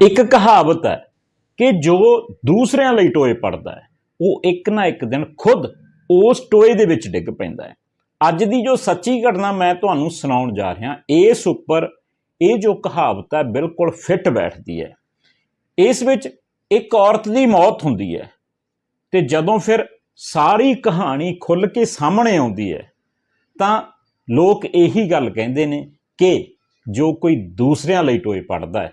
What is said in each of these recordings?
ਇੱਕ ਕਹਾਵਤ ਹੈ ਕਿ ਜੋ ਦੂਸਰਿਆਂ ਲਈ ਟੋਏ ਪੜਦਾ ਹੈ, ਉਹ ਇੱਕ ਨਾ ਇੱਕ ਦਿਨ ਖੁਦ ਉਸ ਟੋਏ ਦੇ ਵਿੱਚ ਡਿੱਗ ਪੈਂਦਾ ਹੈ। ਅੱਜ ਦੀ ਜੋ ਸੱਚੀ ਘਟਨਾ ਮੈਂ ਤੁਹਾਨੂੰ ਸੁਣਾਉਣ ਜਾ ਰਿਹਾ, ਇਸ ਉੱਪਰ ਇਹ ਜੋ ਕਹਾਵਤ ਹੈ ਬਿਲਕੁਲ ਫਿੱਟ ਬੈਠਦੀ ਹੈ। ਇਸ ਵਿੱਚ ਇੱਕ ਔਰਤ ਦੀ ਮੌਤ ਹੁੰਦੀ ਹੈ ਤੇ ਜਦੋਂ ਫਿਰ ਸਾਰੀ ਕਹਾਣੀ ਖੁੱਲ ਕੇ ਸਾਹਮਣੇ ਆਉਂਦੀ ਹੈ, ਤਾਂ ਲੋਕ ਇਹੀ ਗੱਲ ਕਹਿੰਦੇ ਨੇ ਕਿ ਜੋ ਕੋਈ ਦੂਸਰਿਆਂ ਲਈ ਟੋਏ ਪੜਦਾ ਹੈ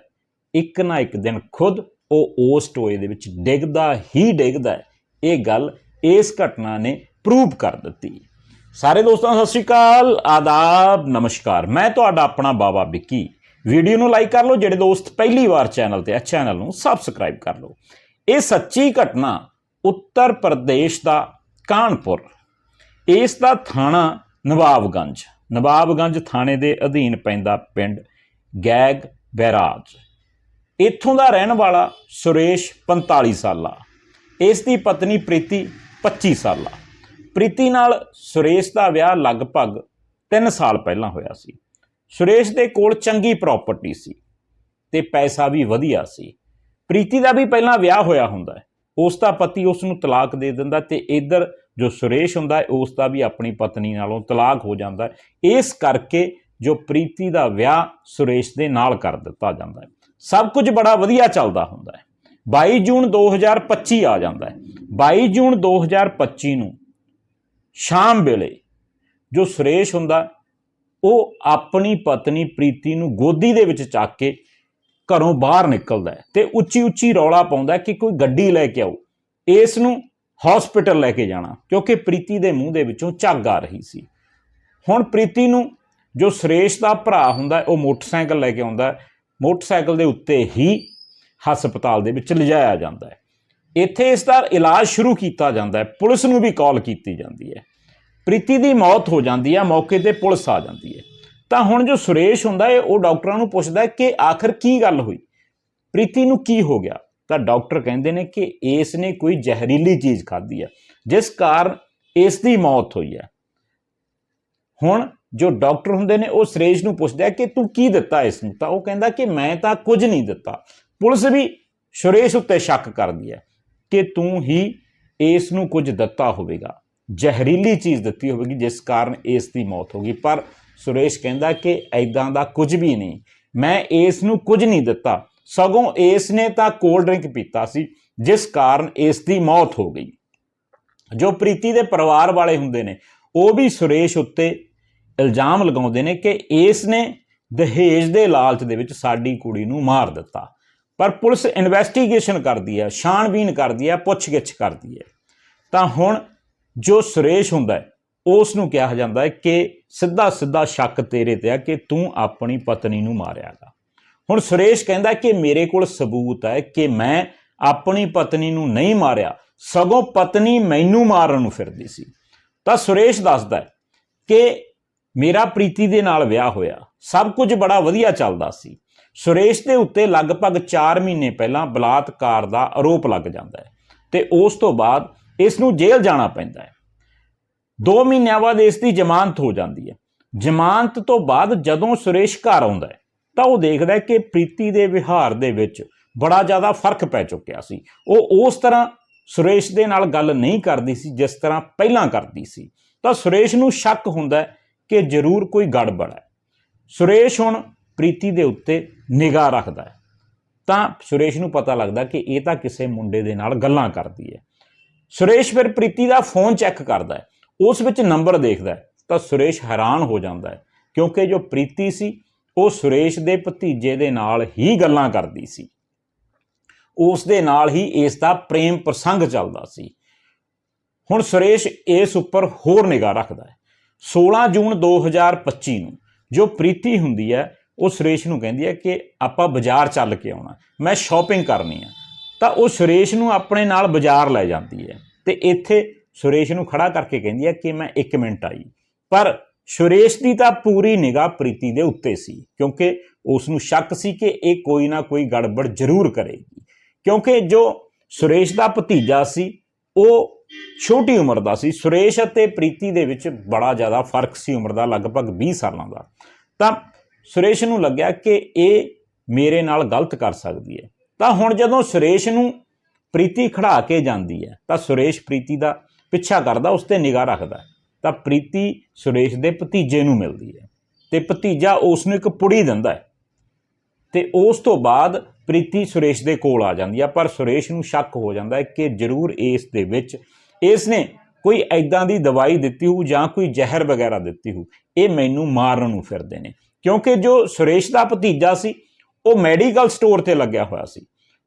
ਇੱਕ ਨਾ ਇੱਕ ਦਿਨ ਖੁਦ ਉਹ ਉਸ ਟੋਏ ਦੇ ਵਿੱਚ ਡਿੱਗਦਾ ਹੀ ਡਿੱਗਦਾ ਹੈ। ਇਹ ਗੱਲ ਇਸ ਘਟਨਾ ਨੇ ਪ੍ਰੂਵ ਕਰ ਦਿੱਤੀ। ਸਾਰੇ ਦੋਸਤਾਂ, ਸਤਿ ਸ਼੍ਰੀ ਅਕਾਲ, ਆਦਾਬ, ਨਮਸਕਾਰ। ਮੈਂ ਤੁਹਾਡਾ ਆਪਣਾ ਬਾਬਾ ਵਿੱਕੀ। ਵੀਡੀਓ ਨੂੰ ਲਾਈਕ ਕਰ ਲਓ, ਜਿਹੜੇ ਦੋਸਤ ਪਹਿਲੀ ਵਾਰ ਚੈਨਲ ਤੇ ਆ ਚੈਨਲ ਨੂੰ ਸਬਸਕ੍ਰਾਈਬ ਕਰ ਲਓ। ਇਹ ਸੱਚੀ ਘਟਨਾ ਉੱਤਰ ਪ੍ਰਦੇਸ਼ ਦਾ ਕਾਨਪੁਰ, ਇਸ ਦਾ ਥਾਣਾ ਨਵਾਬਗੰਜ। ਨਵਾਬਗੰਜ ਥਾਣੇ ਦੇ ਅਧੀਨ ਪੈਂਦਾ ਪਿੰਡ ਗੈਗ ਬੈਰਾਜ। ਇੱਥੋਂ ਦਾ ਰਹਿਣ ਵਾਲਾ ਸੁਰੇਸ਼ 45 ਸਾਲਾ, ਇਸ ਦੀ ਪਤਨੀ ਪ੍ਰੀਤੀ 25 ਸਾਲਾ। ਪ੍ਰੀਤੀ ਨਾਲ ਸੁਰੇਸ਼ ਦਾ ਵਿਆਹ ਲਗਭਗ 3 ਸਾਲ ਪਹਿਲਾਂ ਹੋਇਆ ਸੀ। ਸੁਰੇਸ਼ ਦੇ ਕੋਲ ਚੰਗੀ ਪ੍ਰਾਪਰਟੀ ਸੀ ਤੇ ਪੈਸਾ ਵੀ ਵਧੀਆ ਸੀ। ਪ੍ਰੀਤੀ ਦਾ ਵੀ ਪਹਿਲਾਂ ਵਿਆਹ ਹੋਇਆ ਹੁੰਦਾ ਉਸ ਦਾ ਪਤੀ ਉਸ ਨੂੰ ਤਲਾਕ ਦੇ ਦਿੰਦਾ ਤੇ ਇੱਧਰ ਜੋ ਸੁਰੇਸ਼ ਹੁੰਦਾ ਉਸ ਦਾ ਵੀ ਆਪਣੀ ਪਤਨੀ ਨਾਲੋਂ ਤਲਾਕ ਹੋ ਜਾਂਦਾ ਇਸ ਕਰਕੇ ਜੋ ਪ੍ਰੀਤੀ ਦਾ ਵਿਆਹ ਸੁਰੇਸ਼ ਦੇ ਨਾਲ ਕਰ ਦਿੱਤਾ ਜਾਂਦਾ ਹੈ। ਸਭ ਕੁਝ ਬੜਾ ਵਧੀਆ ਚੱਲਦਾ ਹੁੰਦਾ ਹੈ। 22 ਜੂਨ 2025 ਆ ਜਾਂਦਾ ਹੈ। 22 ਜੂਨ 2025 ਨੂੰ ਸ਼ਾਮ ਵੇਲੇ ਜੋ ਸੁਰੇਸ਼ ਹੁੰਦਾ, ਉਹ ਆਪਣੀ ਪਤਨੀ ਪ੍ਰੀਤੀ ਨੂੰ ਗੋਦੀ ਦੇ ਵਿੱਚ ਚੱਕ ਕੇ ਘਰੋਂ ਬਾਹਰ ਨਿਕਲਦਾ ਹੈ ਤੇ ਉੱਚੀ ਉੱਚੀ ਰੌਲਾ ਪਾਉਂਦਾ ਕਿ ਕੋਈ ਗੱਡੀ ਲੈ ਕੇ ਆਓ। ਇਸ ਨੂੰ ਹਸਪੀਟਲ ਲੈ ਕੇ ਜਾਣਾ, ਕਿਉਂਕਿ ਪ੍ਰੀਤੀ ਦੇ ਮੂੰਹ ਦੇ ਵਿੱਚੋਂ ਝੱਗ ਆ ਰਹੀ ਸੀ। ਹੁਣ ਪ੍ਰੀਤੀ ਨੂੰ ਜੋ ਸੁਰੇਸ਼ ਦਾ ਭਰਾ ਹੁੰਦਾ ਉਹ ਮੋਟਰਸਾਈਕਲ ਲੈ ਕੇ ਆਉਂਦਾ ਮੋਟਰਸਾਈਕਲ ਦੇ ਉੱਤੇ ਹੀ ਹਸਪਤਾਲ ਦੇ ਵਿੱਚ ਲਿਜਾਇਆ ਜਾਂਦਾ ਹੈ। ਇੱਥੇ ਇਸ ਦਾ ਇਲਾਜ ਸ਼ੁਰੂ ਕੀਤਾ ਜਾਂਦਾ ਹੈ। ਪੁਲਿਸ ਨੂੰ ਵੀ ਕਾਲ ਕੀਤੀ ਜਾਂਦੀ ਹੈ। ਪ੍ਰੀਤੀ ਦੀ ਮੌਤ ਹੋ ਜਾਂਦੀ ਹੈ। ਮੌਕੇ ਤੇ ਪੁਲਿਸ ਆ ਜਾਂਦੀ ਹੈ। ਤਾਂ ਹੁਣ ਜੋ ਸੁਰੇਸ਼ ਹੁੰਦਾ ਹੈ, ਉਹ ਡਾਕਟਰਾਂ ਨੂੰ ਪੁੱਛਦਾ ਹੈ ਕਿ ਆਖਰ ਕੀ ਗੱਲ ਹੋਈ? ਪ੍ਰੀਤੀ ਨੂੰ ਕੀ ਹੋ ਗਿਆ? ਤਾਂ ਡਾਕਟਰ ਕਹਿੰਦੇ ਨੇ ਕਿ ਇਸ ਨੇ ਕੋਈ ਜ਼ਹਿਰੀਲੀ ਚੀਜ਼ ਖਾਧੀ ਹੈ, ਜਿਸ ਕਾਰਨ ਇਸ ਦੀ ਮੌਤ ਹੋਈ ਹੈ। ਹੁਣ ਜੋ ਡਾਕਟਰ ਹੁੰਦੇ ਨੇ, ਉਹ ਸੁਰੇਸ਼ ਨੂੰ ਪੁੱਛਦਾ ਕਿ ਤੂੰ ਕੀ ਦਿੱਤਾ ਇਸ ਨੂੰ ਤਾਂ ਉਹ ਕਹਿੰਦਾ ਕਿ ਮੈਂ ਤਾਂ ਕੁਝ ਨਹੀਂ ਦਿੱਤਾ। ਪੁਲਿਸ ਵੀ ਸੁਰੇਸ਼ ਉੱਤੇ ਸ਼ੱਕ ਕਰਦੀ ਹੈ ਕਿ ਤੂੰ ਹੀ ਇਸ ਨੂੰ ਕੁਝ ਦਿੱਤਾ ਹੋਵੇਗਾ। ਜ਼ਹਿਰੀਲੀ ਚੀਜ਼ ਦਿੱਤੀ ਹੋਵੇਗੀ, ਜਿਸ ਕਾਰਨ ਇਸ ਦੀ ਮੌਤ ਹੋ ਗਈ। ਪਰ ਸੁਰੇਸ਼ ਕਹਿੰਦਾ ਕਿ ਐਦਾਂ ਦਾ ਕੁਝ ਵੀ ਨਹੀਂ। ਮੈਂ ਇਸ ਨੂੰ ਕੁਝ ਨਹੀਂ ਦਿੱਤਾ। ਸਗੋਂ ਇਸ ਨੇ ਤਾਂ ਕੋਲਡ ਡਰਿੰਕ ਪੀਤਾ ਸੀ, ਜਿਸ ਕਾਰਨ ਇਸ ਦੀ ਮੌਤ ਹੋ ਗਈ। ਜੋ ਪ੍ਰੀਤੀ ਦੇ ਪਰਿਵਾਰ ਵਾਲੇ ਹੁੰਦੇ ਨੇ, ਉਹ ਵੀ ਸੁਰੇਸ਼ ਉੱਤੇ ਇਲਜ਼ਾਮ ਲਗਾਉਂਦੇ ਨੇ ਕਿ ਇਸ ਨੇ ਦਹੇਜ ਦੇ ਲਾਲਚ ਦੇ ਵਿੱਚ ਸਾਡੀ ਕੁੜੀ ਨੂੰ ਮਾਰ ਦਿੱਤਾ। ਪਰ ਪੁਲਿਸ ਇਨਵੈਸਟੀਗੇਸ਼ਨ ਕਰਦੀ ਹੈ, ਛਾਣਬੀਨ ਕਰਦੀ ਹੈ, ਪੁੱਛਗਿੱਛ ਕਰਦੀ ਹੈ। ਤਾਂ ਹੁਣ ਜੋ ਸੁਰੇਸ਼ ਹੁੰਦਾ ਉਸ ਨੂੰ ਕਿਹਾ ਜਾਂਦਾ ਹੈ ਕਿ ਸਿੱਧਾ ਸਿੱਧਾ ਸ਼ੱਕ ਤੇਰੇ ਤੇ ਆ ਕਿ ਤੂੰ ਆਪਣੀ ਪਤਨੀ ਨੂੰ ਮਾਰਿਆਗਾ ਹੁਣ ਸੁਰੇਸ਼ ਕਹਿੰਦਾ ਕਿ ਮੇਰੇ ਕੋਲ ਸਬੂਤ ਹੈ ਕਿ ਮੈਂ ਆਪਣੀ ਪਤਨੀ ਨੂੰ ਨਹੀਂ ਮਾਰਿਆ। ਸਗੋਂ ਪਤਨੀ ਮੈਨੂੰ ਮਾਰਨ ਨੂੰ ਫਿਰਦੀ ਸੀ। ਤਾਂ ਸੁਰੇਸ਼ ਦੱਸਦਾ ਕਿ ਮੇਰਾ ਪ੍ਰੀਤੀ ਦੇ ਨਾਲ ਵਿਆਹ ਹੋਇਆ। ਸਭ ਕੁਝ ਬੜਾ ਵਧੀਆ ਚੱਲਦਾ ਸੀ। ਸੁਰੇਸ਼ ਦੇ ਉੱਤੇ ਲਗਭਗ 4 ਮਹੀਨੇ ਪਹਿਲਾਂ ਬਲਾਤਕਾਰ ਦਾ ਆਰੋਪ ਲੱਗ ਜਾਂਦਾ ਹੈ ਤੇ ਉਸ ਤੋਂ ਬਾਅਦ ਇਸ ਨੂੰ ਜੇਲ੍ਹ ਜਾਣਾ ਪੈਂਦਾ ਹੈ। 2 ਮਹੀਨਿਆਂ ਬਾਅਦ ਇਸ ਦੀ ਜ਼ਮਾਨਤ ਹੋ ਜਾਂਦੀ ਹੈ। ਜ਼ਮਾਨਤ ਤੋਂ ਬਾਅਦ ਜਦੋਂ ਸੁਰੇਸ਼ ਘਰ ਆਉਂਦਾ ਹੈ, ਤਾਂ ਉਹ ਦੇਖਦਾ ਹੈ ਕਿ ਪ੍ਰੀਤੀ ਦੇ ਵਿਹਾਰ ਦੇ ਵਿੱਚ ਬੜਾ ਜ਼ਿਆਦਾ ਫ਼ਰਕ ਪੈ ਚੁੱਕਿਆ ਸੀ। ਉਹ ਉਸ ਤਰ੍ਹਾਂ ਸੁਰੇਸ਼ ਦੇ ਨਾਲ ਗੱਲ ਨਹੀਂ ਕਰਦੀ ਸੀ, ਜਿਸ ਤਰ੍ਹਾਂ ਪਹਿਲਾਂ ਕਰਦੀ ਸੀ। ਤਾਂ ਸੁਰੇਸ਼ ਨੂੰ ਸ਼ੱਕ ਹੁੰਦਾ ਹੈ ਕਿ ਜ਼ਰੂਰ ਕੋਈ ਗੜਬੜ ਹੈ। ਸੁਰੇਸ਼ ਹੁਣ ਪ੍ਰੀਤੀ ਦੇ ਉੱਤੇ ਨਿਗਾਹ ਰੱਖਦਾ ਹੈ। ਤਾਂ ਸੁਰੇਸ਼ ਨੂੰ ਪਤਾ ਲੱਗਦਾ ਕਿ ਇਹ ਤਾਂ ਕਿਸੇ ਮੁੰਡੇ ਦੇ ਨਾਲ ਗੱਲਾਂ ਕਰਦੀ ਹੈ। ਸੁਰੇਸ਼ ਫਿਰ ਪ੍ਰੀਤੀ ਦਾ ਫੋਨ ਚੈੱਕ ਕਰਦਾ ਹੈ। ਉਸ ਵਿੱਚ ਨੰਬਰ ਦੇਖਦਾ ਹੈ। ਤਾਂ ਸੁਰੇਸ਼ ਹੈਰਾਨ ਹੋ ਜਾਂਦਾ ਹੈ, ਕਿਉਂਕਿ ਜੋ ਪ੍ਰੀਤੀ ਸੀ, ਉਹ ਸੁਰੇਸ਼ ਦੇ ਭਤੀਜੇ ਦੇ ਨਾਲ ਹੀ ਗੱਲਾਂ ਕਰਦੀ ਸੀ। ਉਸ ਦੇ ਨਾਲ ਹੀ ਇਸ ਦਾ ਪ੍ਰੇਮ ਪ੍ਰਸੰਗ ਚੱਲਦਾ ਸੀ। ਹੁਣ ਸੁਰੇਸ਼ ਇਸ ਉੱਪਰ ਹੋਰ ਨਿਗਾਹ ਰੱਖਦਾ ਹੈ। 16 ਜੂਨ 2025 ਨੂੰ ਜੋ ਪ੍ਰੀਤੀ ਹੁੰਦੀ ਹੈ, ਉਹ ਸੁਰੇਸ਼ ਨੂੰ ਕਹਿੰਦੀ ਹੈ ਕਿ ਆਪਾਂ ਬਾਜ਼ਾਰ ਚੱਲ ਕੇ ਆਉਣਾ, ਮੈਂ ਸ਼ਾਪਿੰਗ ਕਰਨੀ ਹੈ। ਤਾਂ ਉਹ ਸੁਰੇਸ਼ ਨੂੰ ਆਪਣੇ ਨਾਲ ਬਾਜ਼ਾਰ ਲੈ ਜਾਂਦੀ ਹੈ ਤੇ ਇੱਥੇ ਸੁਰੇਸ਼ ਨੂੰ ਖੜਾ ਕਰਕੇ ਕਹਿੰਦੀ ਹੈ ਕਿ ਮੈਂ 1 ਮਿੰਟ ਆਈ। ਪਰ ਸੁਰੇਸ਼ ਦੀ ਤਾਂ ਪੂਰੀ ਨਿਗਾਹ ਪ੍ਰੀਤੀ ਦੇ ਉੱਤੇ ਸੀ, ਕਿਉਂਕਿ ਉਸ ਨੂੰ ਸ਼ੱਕ ਸੀ ਕਿ ਇਹ ਕੋਈ ਨਾ ਕੋਈ ਗੜਬੜ ਜ਼ਰੂਰ ਕਰੇਗੀ। ਕਿਉਂਕਿ ਜੋ ਸੁਰੇਸ਼ ਦਾ ਭਤੀਜਾ ਸੀ, ਉਹ ਛੋਟੀ ਉਮਰ ਦਾ ਸੀ। ਸੁਰੇਸ਼ ਅਤੇ ਪ੍ਰੀਤੀ ਦੇ ਵਿੱਚ ਬੜਾ ਜ਼ਿਆਦਾ ਫ਼ਰਕ ਸੀ ਉਮਰ ਦਾ, ਲਗਭਗ 20 ਸਾਲਾਂ ਦਾ। ਤਾਂ ਸੁਰੇਸ਼ ਨੂੰ ਲੱਗਿਆ ਕਿ ਇਹ ਮੇਰੇ ਨਾਲ ਗਲਤ ਕਰ ਸਕਦੀ ਹੈ। ਤਾਂ ਹੁਣ ਜਦੋਂ ਸੁਰੇਸ਼ ਨੂੰ ਪ੍ਰੀਤੀ ਖੜਾ ਕੇ ਜਾਂਦੀ ਹੈ, ਤਾਂ ਸੁਰੇਸ਼ ਪ੍ਰੀਤੀ ਦਾ ਪਿੱਛਾ ਕਰਦਾ, ਉਸ ਤੇ ਨਿਗਾਹ ਰੱਖਦਾ। ਤਾਂ ਪ੍ਰੀਤੀ ਸੁਰੇਸ਼ ਦੇ ਭਤੀਜੇ ਨੂੰ ਮਿਲਦੀ ਹੈ ਤੇ ਭਤੀਜਾ ਉਸ ਨੂੰ ਇੱਕ ਪੁੜੀ ਦਿੰਦਾ ਹੈ। ਤੇ ਉਸ ਤੋਂ ਬਾਅਦ ਪ੍ਰੀਤੀ ਸੁਰੇਸ਼ ਦੇ ਕੋਲ ਆ ਜਾਂਦੀ ਆ, ਪਰ ਸੁਰੇਸ਼ ਨੂੰ ਸ਼ੱਕ ਹੋ ਜਾਂਦਾ ਹੈ ਕਿ ਜ਼ਰੂਰ ਇਸ ਦੇ ਵਿੱਚ ਇਸ ਨੇ ਕੋਈ ਐਦਾਂ ਦੀ ਦਵਾਈ ਦਿੱਤੀ ਹੋਊ ਜਾਂ ਕੋਈ ਜ਼ਹਿਰ ਵਗੈਰਾ ਦਿੱਤੀ ਹੋਊ। ਇਹ ਮੈਨੂੰ ਮਾਰਨ ਨੂੰ ਫਿਰਦੇ ਨੇ। ਕਿਉਂਕਿ ਜੋ ਸੁਰੇਸ਼ ਦਾ ਭਤੀਜਾ ਸੀ, ਉਹ ਮੈਡੀਕਲ ਸਟੋਰ ਤੇ ਲੱਗਿਆ ਹੋਇਆ ਸੀ।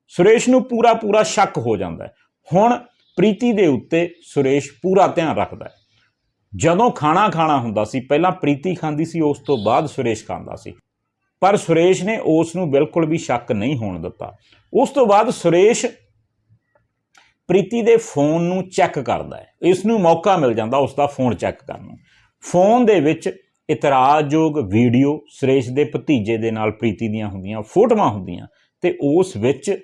ਸੁਰੇਸ਼ ਨੂੰ ਪੂਰਾ ਪੂਰਾ ਸ਼ੱਕ ਹੋ ਜਾਂਦਾ ਹੈ। ਹੁਣ ਪ੍ਰੀਤੀ ਦੇ ਉੱਤੇ ਸੁਰੇਸ਼ ਪੂਰਾ ਧਿਆਨ ਰੱਖਦਾ ਹੈ। ਜਦੋਂ ਖਾਣਾ ਖਾਣਾ ਹੁੰਦਾ ਸੀ, ਪਹਿਲਾਂ ਪ੍ਰੀਤੀ ਖਾਂਦੀ ਸੀ, ਉਸ ਤੋਂ ਬਾਅਦ ਸੁਰੇਸ਼ ਖਾਂਦਾ ਸੀ। ਪਰ ਸੁਰੇਸ਼ ਨੇ ਉਸ ਨੂੰ ਬਿਲਕੁਲ ਵੀ ਸ਼ੱਕ ਨਹੀਂ ਹੋਣ ਦਿੱਤਾ। ਉਸ ਤੋਂ ਬਾਅਦ ਸੁਰੇਸ਼ ਪ੍ਰੀਤੀ ਦੇ ਫੋਨ ਨੂੰ ਚੈੱਕ ਕਰਦਾ ਹੈ। ਇਸ ਨੂੰ ਮੌਕਾ ਮਿਲ ਜਾਂਦਾ ਉਸ ਦਾ ਫੋਨ ਚੈੱਕ ਕਰਨ ਨੂੰ। ਫੋਨ ਦੇ ਵਿੱਚ ਇਤਰਾਜ਼ਯੋਗ ਵੀਡੀਓ ਸੁਰੇਸ਼ ਦੇ ਭਤੀਜੇ ਦੇ ਨਾਲ ਪ੍ਰੀਤੀ ਦੀਆਂ ਹੁੰਦੀਆਂ, ਫੋਟੋਆਂ ਹੁੰਦੀਆਂ ਤੇ ਉਸ ਵਿੱਚ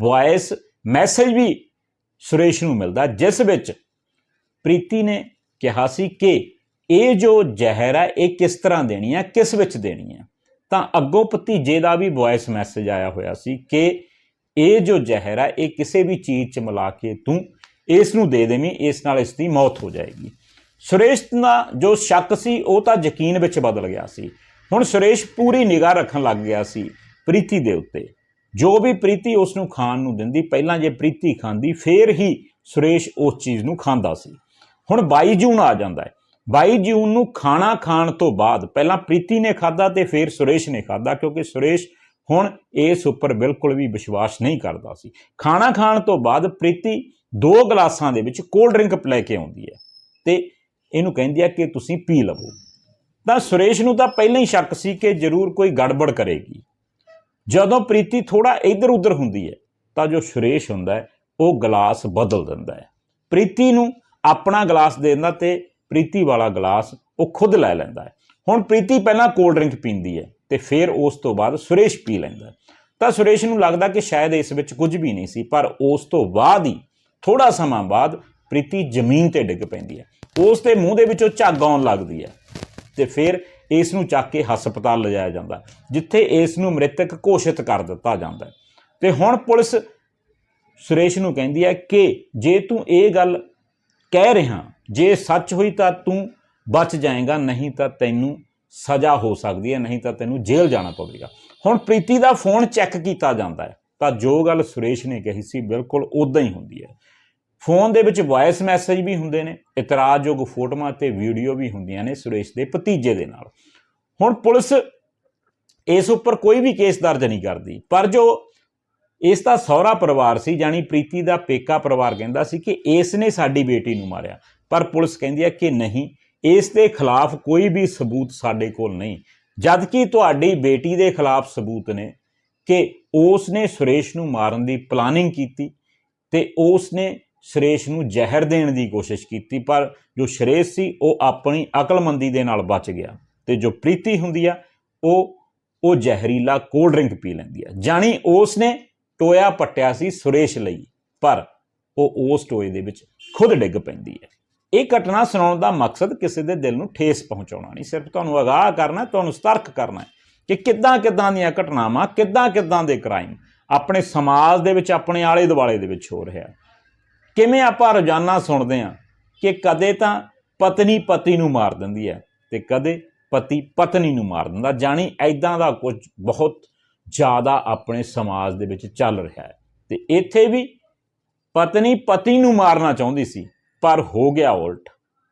ਵੌਇਸ ਮੈਸੇਜ ਵੀ ਸੁਰੇਸ਼ ਨੂੰ ਮਿਲਦਾ, ਜਿਸ ਵਿੱਚ ਪ੍ਰੀਤੀ ਨੇ ਕਿਹਾ ਸੀ ਕਿ ਇਹ ਜੋ ਜ਼ਹਿਰ ਹੈ, ਇਹ ਕਿਸ ਤਰ੍ਹਾਂ ਦੇਣੀ ਹੈ, ਕਿਸ ਵਿੱਚ ਦੇਣੀ ਹੈ। ਤਾਂ ਅੱਗੋਂ ਭਤੀਜੇ ਦਾ ਵੀ ਵੌਇਸ ਮੈਸੇਜ ਆਇਆ ਹੋਇਆ ਸੀ ਕਿ ਇਹ ਜੋ ਜ਼ਹਿਰ ਹੈ, ਇਹ ਕਿਸੇ ਵੀ ਚੀਜ਼ 'ਚ ਮਿਲਾ ਕੇ ਤੂੰ ਇਸ ਨੂੰ ਦੇ ਦੇਵੀਂ, ਇਸ ਨਾਲ ਇਸ ਦੀ ਮੌਤ ਹੋ ਜਾਏਗੀ। ਸੁਰੇਸ਼ ਦਾ ਜੋ ਸ਼ੱਕ ਸੀ, ਉਹ ਤਾਂ ਯਕੀਨ ਵਿੱਚ ਬਦਲ ਗਿਆ ਸੀ। ਹੁਣ ਸੁਰੇਸ਼ ਪੂਰੀ ਨਿਗਾਹ ਰੱਖਣ ਲੱਗ ਗਿਆ ਸੀ ਪ੍ਰੀਤੀ ਦੇ ਉੱਤੇ। ਜੋ ਵੀ ਪ੍ਰੀਤੀ ਉਸ ਨੂੰ ਖਾਣ ਨੂੰ ਦਿੰਦੀ, ਪਹਿਲਾਂ ਜੇ ਪ੍ਰੀਤੀ ਖਾਂਦੀ, ਫੇਰ ਹੀ ਸੁਰੇਸ਼ ਉਸ ਚੀਜ਼ ਨੂੰ ਖਾਂਦਾ ਸੀ। ਹੁਣ 22 ਜੂਨ ਆ ਜਾਂਦਾ ਹੈ। 22 ਜੂਨ ਨੂੰ ਖਾਣਾ ਖਾਣ ਤੋਂ ਬਾਅਦ, ਪਹਿਲਾਂ ਪ੍ਰੀਤੀ ਨੇ ਖਾਦਾ ਤੇ ਫਿਰ ਸੁਰੇਸ਼ ਨੇ ਖਾਦਾ ਕਿਉਂਕਿ ਸੁਰੇਸ਼ ਹੁਣ ਇਸ ਉੱਪਰ ਬਿਲਕੁਲ ਵੀ ਵਿਸ਼ਵਾਸ ਨਹੀਂ ਕਰਦਾ ਸੀ। ਖਾਣਾ ਖਾਣ ਤੋਂ ਬਾਅਦ ਪ੍ਰੀਤੀ ਦੋ ਗਲਾਸਾਂ ਦੇ ਵਿੱਚ ਕੋਲਡ ਡਰਿੰਕ ਲੈ ਕੇ ਆਉਂਦੀ ਹੈ ਤੇ ਇਹਨੂੰ ਕਹਿੰਦੀ ਹੈ ਕਿ ਤੁਸੀਂ ਪੀ ਲਵੋ। ਤਾਂ ਸੁਰੇਸ਼ ਨੂੰ ਤਾਂ ਪਹਿਲਾਂ ਹੀ ਸ਼ੱਕ ਸੀ ਕਿ ਜ਼ਰੂਰ ਕੋਈ ਗੜਬੜ ਕਰੇਗੀ। ਜਦੋਂ ਪ੍ਰੀਤੀ ਥੋੜਾ ਇੱਧਰ ਉੱਧਰ ਹੁੰਦੀ ਹੈ, ਤਾਂ ਜੋ ਸੁਰੇਸ਼ ਹੁੰਦਾ ਹੈ, ਉਹ ਗਲਾਸ ਬਦਲ ਦਿੰਦਾ ਹੈ। ਪ੍ਰੀਤੀ ਨੂੰ ਆਪਣਾ ਗਲਾਸ ਦੇ ਦਿੰਦਾ ਤੇ ਪ੍ਰੀਤੀ ਵਾਲਾ ਗਲਾਸ ਉਹ ਖੁਦ ਲੈ ਲੈਂਦਾ ਹੈ। ਹੁਣ ਪ੍ਰੀਤੀ ਪਹਿਲਾਂ ਕੋਲਡ ਡਰਿੰਕ ਪੀਂਦੀ ਹੈ ਤੇ ਫਿਰ ਉਸ ਤੋਂ ਬਾਅਦ ਸੁਰੇਸ਼ ਪੀ ਲੈਂਦਾ ਤਾਂ ਸੁਰੇਸ਼ ਨੂੰ ਲੱਗਦਾ ਕਿ ਸ਼ਾਇਦ ਇਸ ਵਿੱਚ ਕੁਝ ਵੀ ਨਹੀਂ ਸੀ, ਪਰ ਉਸ ਤੋਂ ਬਾਅਦ ਹੀ ਥੋੜਾ ਸਮਾਂ ਬਾਅਦ ਪ੍ਰੀਤੀ ਜ਼ਮੀਨ ਤੇ ਡਿੱਗ ਪੈਂਦੀ ਹੈ। ਉਸ ਦੇ ਮੂੰਹ ਦੇ ਵਿੱਚੋਂ ਝੱਗ ਆਉਣ ਲੱਗਦੀ ਹੈ ਤੇ ਫਿਰ ਇਸ ਨੂੰ ਚੱਕ ਕੇ ਹਸਪਤਾਲ ਲਿਜਾਇਆ ਜਾਂਦਾ ਜਿੱਥੇ ਇਸ ਨੂੰ ਮ੍ਰਿਤਕ ਘੋਸ਼ਿਤ ਕਰ ਦਿੱਤਾ ਜਾਂਦਾ ਹੈ। ਤੇ ਹੁਣ ਪੁਲਿਸ ਸੁਰੇਸ਼ ਨੂੰ ਕਹਿੰਦੀ ਹੈ ਕਿ ਜੇ ਤੂੰ ਇਹ ਗੱਲ ਕਹਿ ਰਿਹਾ ਜੇ ਸੱਚ ਹੋਈ ਤਾਂ ਤੂੰ ਬਚ ਜਾਏਗਾ, ਨਹੀਂ ਤਾਂ ਤੈਨੂੰ ਸਜ਼ਾ ਹੋ ਸਕਦੀ ਹੈ, ਨਹੀਂ ਤਾਂ ਤੈਨੂੰ ਜੇਲ੍ਹ ਜਾਣਾ ਪਵੇਗਾ। ਹੁਣ ਪ੍ਰੀਤੀ ਦਾ ਫੋਨ ਚੈੱਕ ਕੀਤਾ ਜਾਂਦਾ ਹੈ। ਤਾਂ ਜੋ ਗੱਲ ਸੁਰੇਸ਼ ਨੇ ਕਹੀ ਸੀ, ਬਿਲਕੁਲ ਉਦਾਂ ਹੀ ਹੁੰਦੀ ਹੈ। ਫੋਨ ਦੇ ਵਿੱਚ ਵਾਇਸ ਮੈਸੇਜ ਵੀ ਹੁੰਦੇ ਨੇ, ਇਤਰਾਜ਼ਯੋਗ ਫੋਟੋਆਂ ਤੇ ਵੀਡੀਓ ਵੀ ਹੁੰਦੀਆਂ ਨੇ ਸੁਰੇਸ਼ ਦੇ ਭਤੀਜੇ ਦੇ ਨਾਲ। ਹੁਣ ਪੁਲਿਸ ਇਸ ਉੱਪਰ ਕੋਈ ਵੀ ਕੇਸ ਦਰਜ ਨਹੀਂ ਕਰਦੀ। ਪਰ ਜੋ ਇਸ ਦਾ ਸਹੁਰਾ ਪਰਿਵਾਰ ਸੀ ਜਾਨੀ ਪ੍ਰੀਤੀ ਦਾ ਪੇਕਾ ਪਰਿਵਾਰ ਕਹਿੰਦਾ ਸੀ ਕਿ ਇਸ ਨੇ ਸਾਡੀ ਬੇਟੀ ਨੂੰ ਮਾਰਿਆ। ਪਰ ਪੁਲਿਸ ਕਹਿੰਦੀ ਹੈ ਕਿ ਨਹੀਂ, ਇਸ ਦੇ ਖਿਲਾਫ ਕੋਈ ਵੀ ਸਬੂਤ ਸਾਡੇ ਕੋਲ ਨਹੀਂ। ਜਦ ਕਿ ਤੁਹਾਡੀ ਬੇਟੀ ਦੇ ਖਿਲਾਫ ਸਬੂਤ ਨੇ ਕਿ ਉਸ ਨੇ ਸੁਰੇਸ਼ ਨੂੰ ਮਾਰਨ ਦੀ ਪਲਾਨਿੰਗ ਕੀਤੀ ਤੇ ਉਸ ਨੇ ਸੁਰੇਸ਼ ਨੂੰ ਜ਼ਹਿਰ ਦੇਣ ਦੀ ਕੋਸ਼ਿਸ਼ ਕੀਤੀ, ਪਰ ਜੋ ਸੁਰੇਸ਼ ਸੀ, ਉਹ ਆਪਣੀ ਅਕਲਮੰਦੀ ਦੇ ਨਾਲ ਬਚ ਗਿਆ ਤੇ ਜੋ ਪ੍ਰੀਤੀ ਹੁੰਦੀ ਆ, ਉਹ ਉਹ ਜ਼ਹਿਰੀਲਾ ਕੋਲਡ ਡਰਿੰਕ ਪੀ ਲੈਂਦੀ ਆ। ਜਾਣੀ ਉਸ ਨੇ ਟੋਇਆ ਪੱਟਿਆ ਸੀ ਸੁਰੇਸ਼ ਲਈ, ਪਰ ਉਹ ਉਸ ਟੋਏ ਦੇ ਵਿੱਚ ਖੁਦ ਡਿੱਗ ਪੈਂਦੀ ਹੈ। ਇਹ ਘਟਨਾ ਸੁਣਾਉਣ ਦਾ ਮਕਸਦ ਕਿਸੇ ਦੇ ਦਿਲ ਨੂੰ ਠੇਸ ਪਹੁੰਚਾਉਣਾ ਨਹੀਂ। ਸਿਰਫ ਤੁਹਾਨੂੰ ਅਗਾਹ ਕਰਨਾ ਤੁਹਾਨੂੰ ਸਤਰਕ ਕਰਨਾ ਹੈ ਕਿ ਕਿੱਦਾਂ ਕਿੱਦਾਂ ਦੀਆਂ ਘਟਨਾਵਾਂ, ਕਿੱਦਾਂ ਕਿੱਦਾਂ ਦੇ ਕ੍ਰਾਈਮ ਆਪਣੇ ਸਮਾਜ ਦੇ ਵਿੱਚ, ਆਪਣੇ ਆਲੇ ਦੁਆਲੇ ਦੇ ਵਿੱਚ ਹੋ ਰਿਹਾ ਕਿਵੇਂ ਆਪਾਂ ਰੋਜ਼ਾਨਾ ਸੁਣਦੇ ਹਾਂ ਕਿ ਕਦੇ ਤਾਂ ਪਤਨੀ ਪਤੀ ਨੂੰ ਮਾਰ ਦਿੰਦੀ ਹੈ ਤੇ ਕਦੇ ਪਤੀ ਪਤਨੀ ਨੂੰ ਮਾਰ ਦਿੰਦਾ, ਜਾਣੀ ਐਦਾਂ ਦਾ ਕੁਝ ਬਹੁਤ ਜ਼ਿਆਦਾ ਆਪਣੇ ਸਮਾਜ ਦੇ ਵਿੱਚ ਚੱਲ ਰਿਹਾ ਹੈ। ਤੇ ਇੱਥੇ ਵੀ ਪਤਨੀ ਪਤੀ ਨੂੰ ਮਾਰਨਾ ਚਾਹੁੰਦੀ ਸੀ ਪਰ ਹੋ ਗਿਆ ਉਲਟ।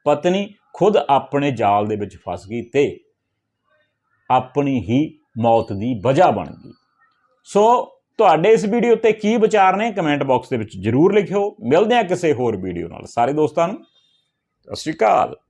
ਪਤਨੀ ਖੁਦ ਆਪਣੇ ਜਾਲ ਦੇ ਵਿੱਚ ਫਸ ਗਈ ਤੇ ਆਪਣੀ ਹੀ ਮੌਤ ਦੀ ਵਜ੍ਹਾ ਬਣ ਗਈ। ਸੋ ਤੁਹਾਡੇ ਇਸ ਵੀਡੀਓ ਤੇ ਕੀ ਵਿਚਾਰ ਨੇ ਕਮੈਂਟ ਬਾਕਸ ਦੇ ਵਿੱਚ ਜਰੂਰ ਲਿਖਿਓ। ਮਿਲਦੇ ਹਾਂ ਕਿਸੇ ਹੋਰ ਵੀਡੀਓ ਨਾਲ। ਸਾਰੇ ਦੋਸਤਾਂ ਨੂੰ, ਸਤਿ ਸ਼੍ਰੀ ਅਕਾਲ।